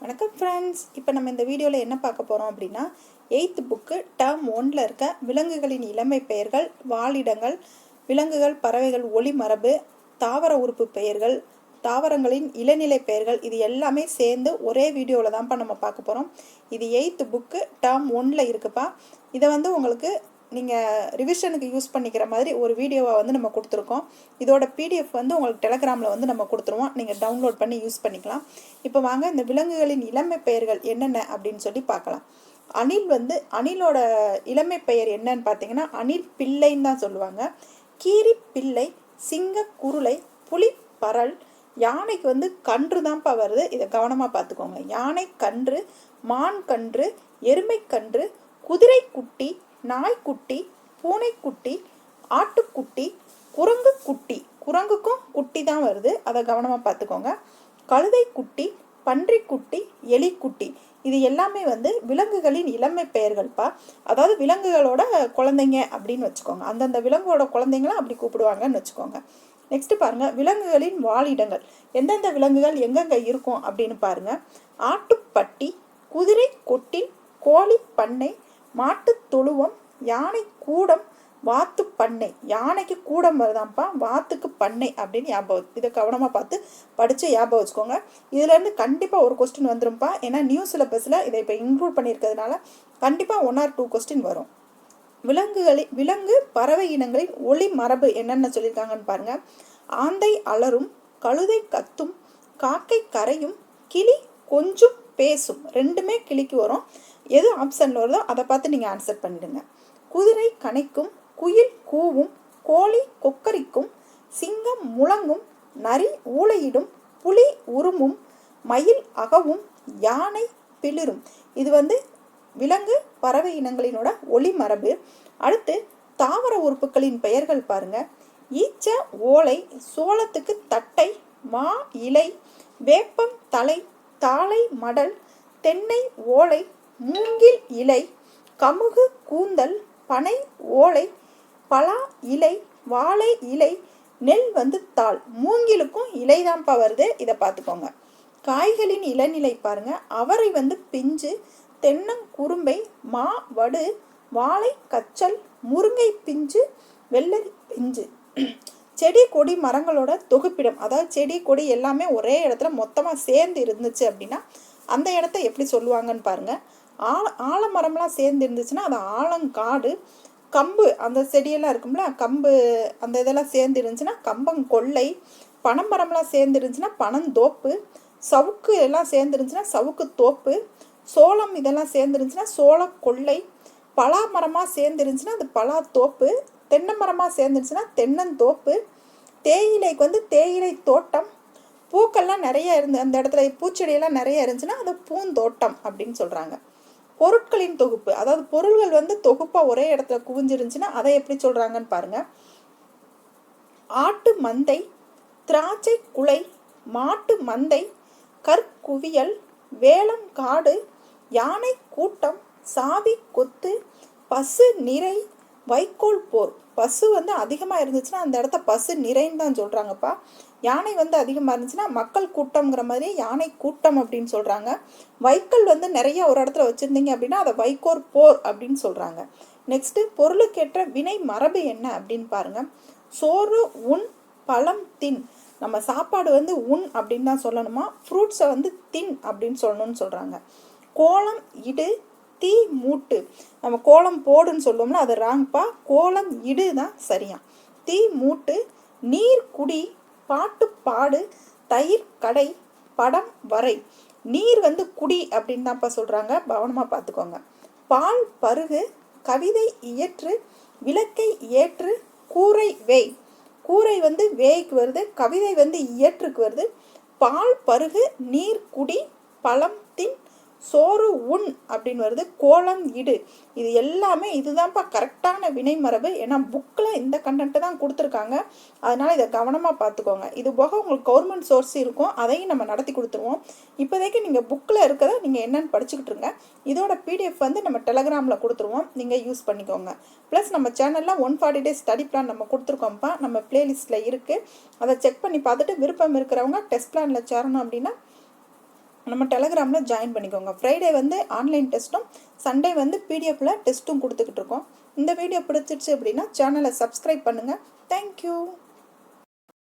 வணக்கம் ஃப்ரெண்ட்ஸ் இப்போ நம்ம இந்த வீடியோவில் என்ன பார்க்க போகிறோம் அப்படின்னா எயித்து புக்கு டேர்ம் ஒன்ல இருக்க விலங்குகளின் இளமை பெயர்கள் வாழிடங்கள் விலங்குகள் பறவைகள் ஒளி மரபு தாவர உறுப்பு பெயர்கள் தாவரங்களின் இளநிலை பெயர்கள் இது எல்லாமே சேர்ந்து ஒரே வீடியோவில் தான்ப்பா நம்ம பார்க்க போகிறோம் இது எயித்து புக்கு டேர்ம் ஒன்ல இருக்குப்பா. இதை வந்து உங்களுக்கு நீங்கள் ரிவிஷனுக்கு யூஸ் பண்ணிக்கிற மாதிரி ஒரு வீடியோவை வந்து நம்ம கொடுத்துருக்கோம். இதோட பிடிஎஃப் வந்து உங்களுக்கு டெலகிராமில் வந்து நம்ம கொடுத்துருவோம். நீங்கள் டவுன்லோட் பண்ணி யூஸ் பண்ணிக்கலாம். இப்போ வாங்க இந்த விலங்குகளின் இளமை பெயர்கள் என்னென்ன அப்படின்னு சொல்லி பார்க்கலாம். அணில் வந்து அணிலோட இளமை பெயர் என்னன்னு பார்த்தீங்கன்னா அணில் பிள்ளைன்னு தான் சொல்லுவாங்க. கீரி பிள்ளை சிங்க குருளை புலி பரல் யானைக்கு வந்து கன்று தான்ப்பா வருது. இதை கவனமாக பார்த்துக்கோங்க. யானை கன்று மான் கன்று எருமை கன்று குதிரை குட்டி நாய்க்குட்டி பூனைக்குட்டி ஆட்டுக்குட்டி குரங்கு குட்டி குரங்குக்கும் குட்டி தான் வருது. அதை கவனமாக பார்த்துக்கோங்க. கழுதை குட்டி பன்றிக்குட்டி எலிக்குட்டி. இது எல்லாமே வந்து விலங்குகளின் இளமை பெயர்கள்ப்பா. அதாவது விலங்குகளோட குழந்தைங்க அப்படின்னு வச்சுக்கோங்க. அந்தந்த விலங்கோட குழந்தைங்களாம் அப்படி கூப்பிடுவாங்கன்னு வச்சுக்கோங்க. நெக்ஸ்ட் பாருங்க. விலங்குகளின் வாழிடங்கள். எந்தெந்த விலங்குகள் எங்கெங்கே இருக்கும் அப்படின்னு பாருங்க. ஆட்டுப்பட்டி குதிரை கொட்டில் கோழி பண்ணை மாட்டு தொழுவம் யானை கூடம் வாத்து பண்ணை. யானைக்கு கூடம் வருதாம்ப்பா? வாத்துக்கு பண்ணை அப்படின்னு ஞாபகம் இதை கவனமாக பார்த்து படித்து ஞாபகம் வச்சுக்கோங்க. இதுலேருந்து கண்டிப்பாக ஒரு கொஸ்டின் வந்துரும்ப்பா. ஏன்னா நியூ சிலபஸில் இதை இப்போ இன்க்ளூட் பண்ணியிருக்கிறதுனால கண்டிப்பாக ஒன் ஆர் டூ கொஸ்டின் வரும். விலங்குகளை விலங்கு பறவை இனங்களின் ஒளி மரபு என்னென்ன சொல்லியிருக்காங்கன்னு பாருங்க. ஆந்தை அலரும் கழுதை கத்தும் காக்கை கரையும் கிளி கொஞ்சம் பேசும். ரெண்டுமே கிளிக்கு வரும். எது ஆப்ஷனில் வருதோ அதை பார்த்து நீங்கள் ஆன்சர் பண்ணிடுங்க. குதிரை கனைக்கும் குயில் கூவும் கோழி கொக்கரிக்கும் சிங்கம் முழங்கும் நரி ஊளையிடும் புலி உருமும் மயில் அகவும் யானை பிளிரும். இது வந்து விலங்கு பறவை இனங்களினோட ஒளி மரபு அடுத்து தாவர உறுப்புகளின் பெயர்கள் பாருங்க. ஈச்ச ஓலை சோளத்துக்கு தட்டை மா இலை வேப்பம் தலை தாளை மடல் தென்னை ஓலை மூங்கில் இலை கமுகு கூந்தல் பனை ஓலை பலா இலை வாழை இலை நெல் வந்து தாள். மூங்கிலுக்கும் இலை தான்ப்பா வருது. இதை பார்த்துக்கோங்க. காய்களின் இளநிலை பாருங்க. அவரை வந்து பிஞ்சு தென்னங்குரும்பை மா வடு வாழை கச்சல் முருங்கை பிஞ்சு வெள்ளரி பிஞ்சு. செடி கொடி மரங்களோட தொகுப்பிடம். அதாவது செடி கொடி எல்லாமே ஒரே இடத்துல மொத்தமாக சேர்ந்து இருந்துச்சு அப்படின்னா அந்த இடத்த எப்படி சொல்லுவாங்கன்னு பாருங்கள் ஆழ ஆலமரம்லாம் சேர்ந்து இருந்துச்சுன்னா அது ஆலங்காடு கம்பு அந்த செடியெல்லாம் இருக்கும்ல கம்பு அந்த இதெல்லாம் சேர்ந்து இருந்துச்சுன்னா கம்பங்கொல்லை பனமரம்லாம் சேர்ந்து இருந்துச்சுன்னா பனந்தோப்பு சவுக்கு எல்லாம் சேர்ந்து இருந்துச்சுன்னா சவுக்கு தோப்பு சோளம் இதெல்லாம் சேர்ந்து இருந்துச்சுன்னா சோள கொள்ளை பலா மரமாக சேர்ந்து இருந்துச்சுன்னா அது பலா தோப்பு தென்னை மரமாக சேர்ந்துருச்சுன்னா தென்னந்தோப்பு தேயிலைக்கு வந்து தேயிலை தோட்டம் பூக்கள்லாம் நிறைய இருந்து அந்த இடத்துல பூச்செடியெல்லாம் நிறைய இருந்துச்சுன்னா அது பூந்தோட்டம் அப்படின்னு சொல்கிறாங்க பொருட்களின் தொகுப்பு அதாவது பொருள்கள் வந்து தொகுப்பாக ஒரே இடத்துல குவிஞ்சிருந்துச்சுன்னா அதை எப்படி சொல்கிறாங்கன்னு பாருங்கள் ஆட்டு மந்தை திராட்சை குலை மாட்டு மந்தை கற்குவியல் வேளம் காடு யானை கூட்டம் சாவி கொத்து பசு நிறை வைக்கோல் போர். பசு வந்து அதிகமாக இருந்துச்சுன்னா அந்த இடத்த பசு நிறைன்னு தான் சொல்கிறாங்கப்பா யானை வந்து அதிகமாக இருந்துச்சுன்னா மக்கள் கூட்டம்ங்கிற மாதிரி யானை கூட்டம் அப்படின்னு சொல்கிறாங்க வைக்கோல் வந்து நிறைய ஒரு இடத்துல வச்சுருந்தீங்க அப்படின்னா அதை வைக்கோர் போர் அப்படின்னு சொல்கிறாங்க நெக்ஸ்ட்டு பொருளுக்கேற்ற வினை மரபு என்ன அப்படின்னு பாருங்கள் சோறு உன் பழம் தின். நம்ம சாப்பாடு வந்து உன் அப்படின்னு தான் சொல்லணுமா? ஃப்ரூட்ஸை வந்து தின் அப்படின்னு சொல்லணும்னு சொல்கிறாங்க கோலம் இடு தீ மூட்டு. நம்ம கோலம் போடுன்னு சொல்லுவோம்னா அது ராங்ப்பா கோலம் இடு தான் சரியா. தீ மூட்டு நீர் குடி பாட்டு பாடு தயிர் கடை படம் வரை. நீர் வந்து குடி அப்படின்னு தான்ப்பா சொல்கிறாங்க பவனமாக பார்த்துக்கோங்க பால் பருகு கவிதை இயற்று விளக்கை ஏற்று கூரை வேய் கூரை வந்து வேய்க்கு வருது கவிதை வந்து இயற்றுக்கு வருது. பால் பருகு நீர் குடி பழம் தின் சோறு உண் அப்படின்னு வருது கோலம் இடு. இது எல்லாமே இதுதான்ப்பா கரெக்டான வினை மரபு ஏன்னா புக்கில் இந்த கண்டென்ட்டு தான் கொடுத்துருக்காங்க. அதனால் இதை கவனமாக பார்த்துக்கோங்க. இது போக உங்களுக்கு கவர்மெண்ட் சோர்ஸ் இருக்கும். அதையும் நம்ம நடத்தி கொடுத்துருவோம். இப்போதைக்கு நீங்கள் புக்கில் இருக்கிறத நீங்கள் என்னென்னு படிச்சுக்கிட்டு இருங்க. இதோட பிடிஎஃப் வந்து நம்ம டெலகிராமில் கொடுத்துருவோம். நீங்கள் யூஸ் பண்ணிக்கோங்க. ப்ளஸ் நம்ம சேனலில் one forty days study plan நம்ம கொடுத்துருக்கோம்ப்பா. நம்ம பிளேலிஸ்ட்டில் இருக்குது அதை செக் பண்ணி பார்த்துட்டு விருப்பம் இருக்கிறவங்க டெஸ்ட் பிளானில் சேரணும் அப்படின்னா நம்ம டெலகிராமில் ஜாயின் பண்ணிக்கோங்க. ஃப்ரைடே வந்து ஆன்லைன் டெஸ்ட்டும் சண்டே வந்து பிடிஎஃப்பில் டெஸ்ட்டும் கொடுத்துக்கிட்டு இருக்கோம். இந்த வீடியோ பிடிச்சிருச்சு அப்படின்னா சேனலை சப்ஸ்கிரைப் பண்ணுங்கள் தேங்க்யூ